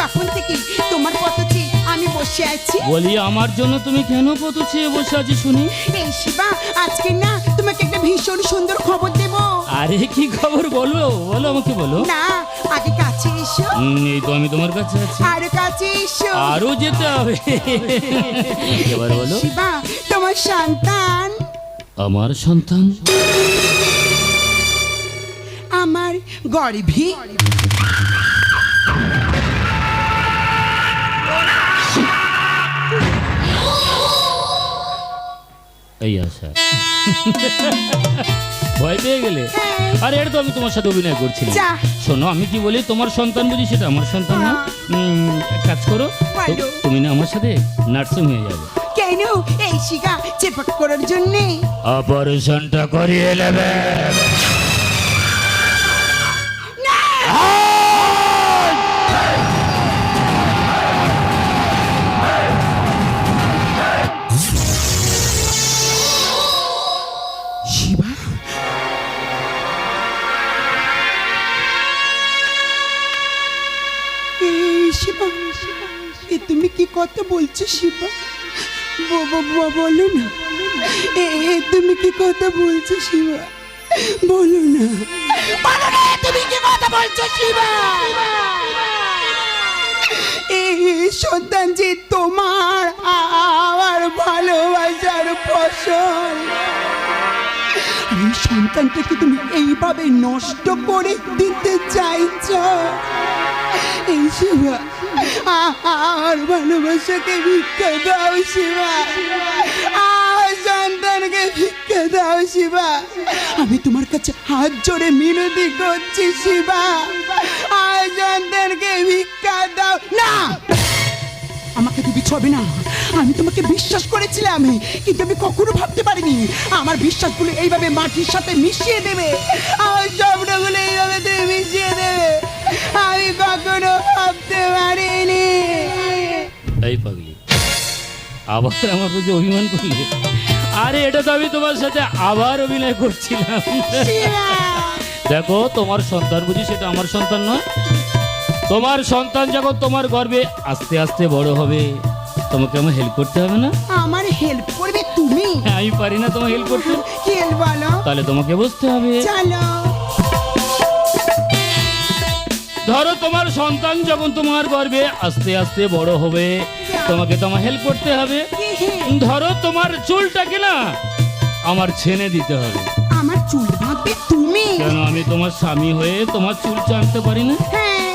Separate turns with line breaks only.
তখন থেকে তোমার পথ আমি বসে আছি?
বলি আমার জন্য তুমি কেন কত বসে আছি শুনি?
এই শিবা আজকে না তোমাকে একটা ভীষণ সুন্দর খবর দেব।
আরে কি খবর বলো বলো আমাকে বলো।
না আগে কাছে এসো।
এই তো আমি তোমার কাছে আছি।
আরও কাছে এসো।
আরও যেতে হবে। এবার বলো।
শিবা তোমার সন্তান?
আমার সন্তান?
আমার গর্ভে।
এই আশা ভয় পেয়ে গেলে? আরে এটা তো আমি তোমার সাথে অভিনয় করছিলাম। শোনো আমি কি বলি তোমার সন্তান বুঝি সেটা? আমার সন্তান না? এক কাজ করো তুমি না আমার সাথে নার্সিং হয়ে যাবে।
কেন? এই শিকা চেপাক করার জন্যে।
অপারেশনটা করিয়ে নেবে।
শিবা এ তুমি কি কথা বলছো শিবা? বলো না। এ তুমি কি কথা বলছো শিবা? বলো না। বলো না তুমি কি কথা বলছো শিবা? এই সন্তান যে তোমার আমার ভালোবাসার ফসল। এই সন্তানটাকে তুমি এইভাবে নষ্ট করে দিতে চাইছ। এই শিবা আ- আর ভালোবাসাকে ভিক্ষা দাও শিবা আর সন্তানকে ভিক্ষা দাও শিবা আমি তোমার কাছে হাত জোরে মিনতি করছি শিবা আর সন্তানকে ভিক্ষা দাও না আমাকে তুমি ছবে না আমি তোমাকে বিশ্বাস করেছিলাম কিন্তু আমি কখনো ভাবতে পারিনি আমার বিশ্বাসগুলো এইভাবে মাটির সাথে মিশিয়ে দেবে আমার স্বপ্নগুলো এইভাবে মিশিয়ে দেবে আমি কখনো ভাবতে পারিনি।
এই পাগলি। আবার আমার প্রতি অভিমান করলে? আরে এটা তো আমি তোমার সাথে আবার অভিনয় করছিলাম। দেখো তোমার সন্তান বুঝি সেটা আমার সন্তান নয়। তোমার সন্তান যখন তোমার গর্বে আস্তে আস্তে বড় হবে তোমাকে আমার হেল্প করতে হবে না?
আমার হেল্প করবে তুমি?
হ্যাঁ, আমি পারি না তোমার হেল্প করতে।
হেল্প বলো?
তাহলে তোমাকে বসতে হবে।
চলো।
ধরো তোমার সন্তান যখন তোমার গর্বে আস্তে আস্তে বড় হবে তোমাকে তোমার হেল্প করতে হবে। ধরো তোমার চুলটাকে না আমার ছেনে দিতে হবে।
আমার চুল বাঁধবে তুমি?
কেন আমি তোমার স্বামী হয়ে তোমার চুল চানতে পারি না?
হ্যাঁ